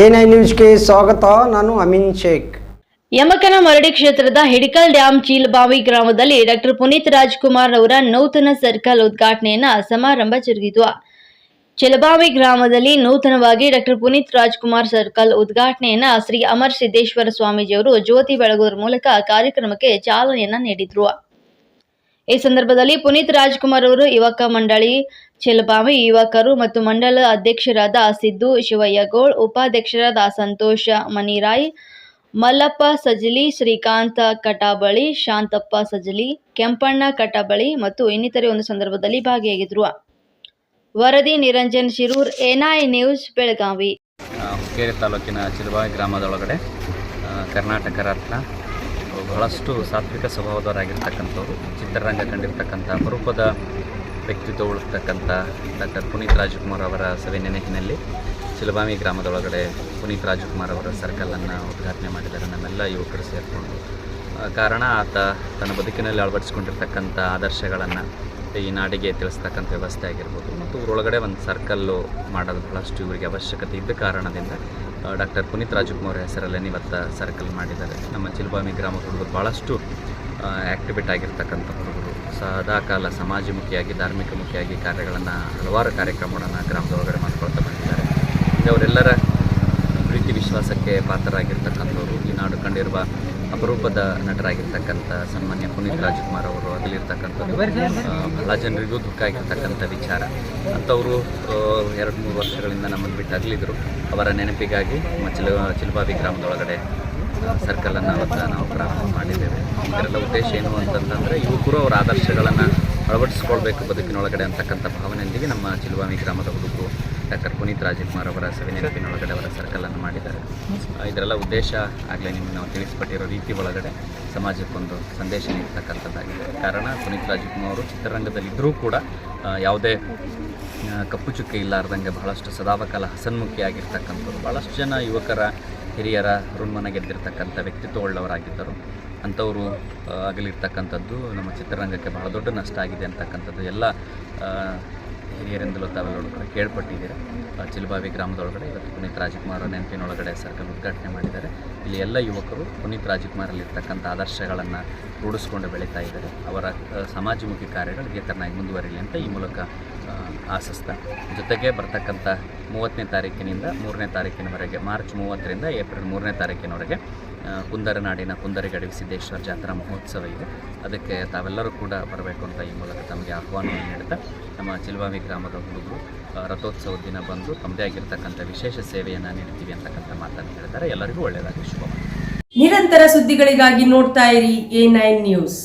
N I ನ್ಯೂಸ್ಗೆ ಸ್ವಾಗತ, ನಾನು ಅಮಿನ್ ಶೇಖ್. ಯಮಕನ ಮರಡಿ ಕ್ಷೇತ್ರದ ಹಿಡಿಕಲ್ ಡ್ಯಾಂ ಚೀಲಬಾವಿ ಗ್ರಾಮದಲ್ಲಿ ಡಾಕ್ಟರ್ ಪುನೀತ್ ರಾಜ್ಕುಮಾರ್ ಅವರ ನೂತನ ಸರ್ಕಲ್ ಉದ್ಘಾಟನೆಯನ್ನ ಸಮಾರಂಭ ಜರುಗಿತು. ಚಿಲಬಾವಿ ಗ್ರಾಮದಲ್ಲಿ ನೂತನವಾಗಿ ಡಾಕ್ಟರ್ ಪುನೀತ್ ರಾಜ್ಕುಮಾರ್ ಸರ್ಕಲ್ ಉದ್ಘಾಟನೆಯನ್ನ ಶ್ರೀ ಅಮರ್ ಸಿದ್ದೇಶ್ವರ ಸ್ವಾಮೀಜಿಯವರು ಜ್ಯೋತಿ ಬೆಳಗುವ ಮೂಲಕ ಕಾರ್ಯಕ್ರಮಕ್ಕೆ ಚಾಲನೆಯನ್ನ ನೀಡಿದ್ರು. ಈ ಸಂದರ್ಭದಲ್ಲಿ ಪುನೀತ್ ರಾಜ್ಕುಮಾರ್ ಅವರು ಯುವಕ ಮಂಡಳಿ ಚಿಲಬಾವಿ. ಯುವಕರು ಮತ್ತು ಮಂಡಲ ಅಧ್ಯಕ್ಷರಾದ ಸಿದ್ದು ಶಿವಯ್ಯಗೋಳ್ ಉಪಾಧ್ಯಕ್ಷರಾದ ಸಂತೋಷ ಮನಿರಾಯ್ ಮಲ್ಲಪ್ಪ ಸಜಲಿ ಶ್ರೀಕಾಂತ ಕಟಾಬಳಿ, ಶಾಂತಪ್ಪ ಸಜಲಿ ಕೆಂಪಣ್ಣ ಕಟಾಬಳಿ ಮತ್ತು ಇನ್ನಿತರೆ ಒಂದು ಸಂದರ್ಭದಲ್ಲಿ ಭಾಗಿಯಾಗಿದ್ರು ವರದಿ ನಿರಂಜನ್ ಶಿರೂರ್, ಎನ್ಐ ನ್ಯೂಸ್, ಬೆಳಗಾವಿ. ಹುಕ್ಕೇರಿ ತಾಲೂಕಿನ ಚಿಲುಬಾವಿ ಗ್ರಾಮದೊಳಗಡೆ ಕರ್ನಾಟಕ ರತ್ನ ಬಹಳಷ್ಟು ಸಾತ್ವಿಕ ಸ್ವಭಾವದವರಾಗಿರ್ತಕ್ಕಂಥವ್ರು, ಚಿತ್ರರಂಗ ಕಂಡಿರ್ತಕ್ಕಂಥ, ಅಪರೂಪದ ವ್ಯಕ್ತಿತ್ವ ಉಳಿಸ್ತಕ್ಕಂಥ ಡಾಕ್ಟರ್ ಪುನೀತ್ ರಾಜ್ಕುಮಾರ್ ಅವರ ಸಭೆ ನೆನಪಿನಲ್ಲಿ ಸಿಲಬಾಮಿ ಗ್ರಾಮದೊಳಗಡೆ ಪುನೀತ್ ರಾಜ್ಕುಮಾರ್ ಅವರ ಸರ್ಕಲನ್ನು ಉದ್ಘಾಟನೆ ಮಾಡಿದ್ದಾರೆ. ನಮ್ಮೆಲ್ಲ ಯುವಕರು ಸೇರಿಕೊಂಡು. ಕಾರಣ ಆತ ತನ್ನ ಬದುಕಿನಲ್ಲಿ ಅಳವಡಿಸ್ಕೊಂಡಿರ್ತಕ್ಕಂಥ ಆದರ್ಶಗಳನ್ನು ಈ ನಾಡಿಗೆ ತಿಳಿಸ್ತಕ್ಕಂಥ ವ್ಯವಸ್ಥೆ ಆಗಿರ್ಬೋದು. ಮತ್ತು ಊರೊಳಗಡೆ ಒಂದು ಸರ್ಕಲ್ಲು ಮಾಡೋದು ಬಹಳಷ್ಟು ಇವರಿಗೆ ಅವಶ್ಯಕತೆ ಇದ್ದ ಕಾರಣದಿಂದ ಡಾಕ್ಟರ್ ಪುನೀತ್ ರಾಜಕುಮಾರ್ ಹೆಸರಲ್ಲೇ ಇವತ್ತು ಸರ್ಕಲ್ ಮಾಡಿದ್ದಾರೆ. ನಮ್ಮ ಚಿಲ್ಬಾಮಿ ಗ್ರಾಮದ ಹುಡುಗರು ಭಾಳಷ್ಟು ಆ್ಯಕ್ಟಿವೇಟ್ ಆಗಿರ್ತಕ್ಕಂಥ ಹುಡುಗರು. ಸದಾಕಾಲ ಸಮಾಜಮುಖಿಯಾಗಿ, ಧಾರ್ಮಿಕಮುಖಿಯಾಗಿ ಕಾರ್ಯಗಳನ್ನು, ಹಲವಾರು ಕಾರ್ಯಕ್ರಮಗಳನ್ನು ಗ್ರಾಮದೊಳಗಡೆ ಮಾಡ್ಕೊಳ್ತಾ ಬಂದಿದ್ದಾರೆ. ಅವರೆಲ್ಲರ ಪ್ರೀತಿ ವಿಶ್ವಾಸಕ್ಕೆ ಪಾತ್ರರಾಗಿರ್ತಕ್ಕಂಥವ್ರು. ಈ ನಾಡು ಕಂಡಿರುವ ಅಪರೂಪದ ನಟರಾಗಿರ್ತಕ್ಕಂಥ ಸನ್ಮಾನ್ಯ ಪುನೀತ್ ರಾಜ್ಕುಮಾರ್ ಅವರು ಅಗಲಿರ್ತಕ್ಕಂಥದ್ದು ಆ, ಬಹಳ ಜನರಿಗೂ ದುಃಖ ಆಗಿರ್ತಕ್ಕಂಥ ವಿಚಾರ. ಅಂಥವರು ಎರಡು ಮೂರು ವರ್ಷಗಳಿಂದ ನಮ್ಮನ್ನು ಬಿಟ್ಟು ಅಗಲಿದ್ರು. ಅವರ ನೆನಪಿಗಾಗಿ ನಮ್ಮ ಚಿಲ ಗ್ರಾಮದೊಳಗಡೆ ಸರ್ಕಲನ್ನು ಅವತ್ತು ನಾವು ಪ್ರಾರಂಭ ಮಾಡಿದ್ದೇವೆ. ಇದರಲ್ಲ ಉದ್ದೇಶ ಏನು ಅಂತಂತಂದರೆ ಯುವಕರು ಅವರ ಆದರ್ಶಗಳನ್ನು ಅಳವಡಿಸ್ಕೊಳ್ಬೇಕು ಬದುಕಿನೊಳಗಡೆ ಅಂತಕ್ಕಂಥ ಭಾವನೆಯೊಂದಿಗೆ ನಮ್ಮ ಚಿಲ್ವಾಮಿ ಗ್ರಾಮದ ಹುಡುಗರು ಡಾಕ್ಟರ್ ಪುನೀತ್ ರಾಜ್ಕುಮಾರ್ ಅವರ ಸವಿ ನೆನಪಿನೊಳಗಡೆ ಅವರ ಸರ್ಕಲನ್ನು ಮಾಡಿದ್ದಾರೆ. ಇದರೆಲ್ಲ ಉದ್ದೇಶ ಆಗಲೇ ನಿಮಗೆ ನಾವು ತಿಳಿಸ್ಪಟ್ಟಿರೋ ರೀತಿ ಒಳಗಡೆ ಸಮಾಜಕ್ಕೊಂದು ಸಂದೇಶ ನೀಡ್ತಕ್ಕಂಥದ್ದಾಗಿದೆ. ಕಾರಣ ಪುನೀತ್ ರಾಜ್ಕುಮಾರ್ ಅವರು ಚಿತ್ರರಂಗದಲ್ಲಿದ್ದರೂ ಕೂಡ ಯಾವುದೇ ಕಪ್ಪು ಚುಕ್ಕೆ ಇಲ್ಲಾರ್ದಂಗೆ ಬಹಳಷ್ಟು ಸದಾವಕಾಲ ಹಸನ್ಮುಖಿಯಾಗಿರ್ತಕ್ಕಂಥವ್ರು ಭಾಳಷ್ಟು ಜನ ಯುವಕರ ಹಿರಿಯರ ಋಣ್ಮನ ಗೆದ್ದಿರ್ತಕ್ಕಂಥ ವ್ಯಕ್ತಿತ್ವ ಉಳ್ಳವರಾಗಿದ್ದರು ಅಂಥವರು ಆಗಲಿರ್ತಕ್ಕಂಥದ್ದು ನಮ್ಮ ಚಿತ್ರರಂಗಕ್ಕೆ ಬಹಳ ದೊಡ್ಡ ನಷ್ಟ ಆಗಿದೆ ಅಂತಕ್ಕಂಥದ್ದು ಎಲ್ಲ ಹಿರಿಯರಿಂದಲೂ ತಾವೆಲ್ಲರೂ ಕೂಡ ಕೇಳ್ಪಟ್ಟಿದ್ದೀರ. ಚಿಲ್ಬಾವಿ ಗ್ರಾಮದೊಳಗಡೆ ಇವತ್ತು ಪುನೀತ್ ರಾಜ್ಕುಮಾರ್ ನೆನಪಿನೊಳಗಡೆ ಸರ್ಕಲ್ ಉದ್ಘಾಟನೆ ಮಾಡಿದ್ದಾರೆ. ಇಲ್ಲಿ ಎಲ್ಲ ಯುವಕರು ಪುನೀತ್ ರಾಜ್ಕುಮಾರಲ್ಲಿರ್ತಕ್ಕಂಥ ಆದರ್ಶಗಳನ್ನು ರೂಢಿಸ್ಕೊಂಡು ಬೆಳೀತಾ ಇದ್ದಾರೆ. ಅವರ ಸಮಾಜಮುಖಿ ಕಾರ್ಯಗಳು ಇದೇ ಥರನಾಗಿ ಮುಂದುವರಿಲಿ ಅಂತ ಈ ಮೂಲಕ ಆಸಿಸ್ತ ಜೊತೆಗೆ ಬರ್ತಕ್ಕಂಥ ಮೂವತ್ತನೇ ತಾರೀಕಿನಿಂದ ಮೂರನೇ ತಾರೀಕಿನವರೆಗೆ, ಮಾರ್ಚ್ ಮೂವತ್ತರಿಂದ ಏಪ್ರಿಲ್ ಮೂರನೇ ತಾರೀಕಿನವರೆಗೆ ಕುಂದರನಾಡಿನ ಕುಂದರಿಗಡಿ ಸಿದ್ದೇಶ್ವರ ಜಾತ್ರಾ ಮಹೋತ್ಸವ ಇದೆ. ಅದಕ್ಕೆ ತಾವೆಲ್ಲರೂ ಕೂಡ ಬರಬೇಕು ಅಂತ ಈ ಮೂಲಕ ತಮಗೆ ಆಹ್ವಾನವನ್ನು ನೀಡುತ್ತಾ, ನಮ್ಮ ಚಿಲ್ವಾವಿ ಗ್ರಾಮದ ಹುಡುಗರು ರಥೋತ್ಸವ ರಥೋತ್ಸವದ ದಿನ ಬಂದು ತಮ್ಮದೇ ಆಗಿರ್ತಕ್ಕಂಥ ವಿಶೇಷ ಸೇವೆಯನ್ನು ನೀಡ್ತೀವಿ ಅಂತಕ್ಕಂಥ ಮಾತನ್ನು ಹೇಳ್ತಾರೆ ಎಲ್ಲರಿಗೂ ಒಳ್ಳೆಯದಾಗಿ ಶುಭ ನಿರಂತರ ಸುದ್ದಿಗಳಿಗಾಗಿ ನೋಡ್ತಾ ಇರಿ ಎ ನ್ಯೂಸ್.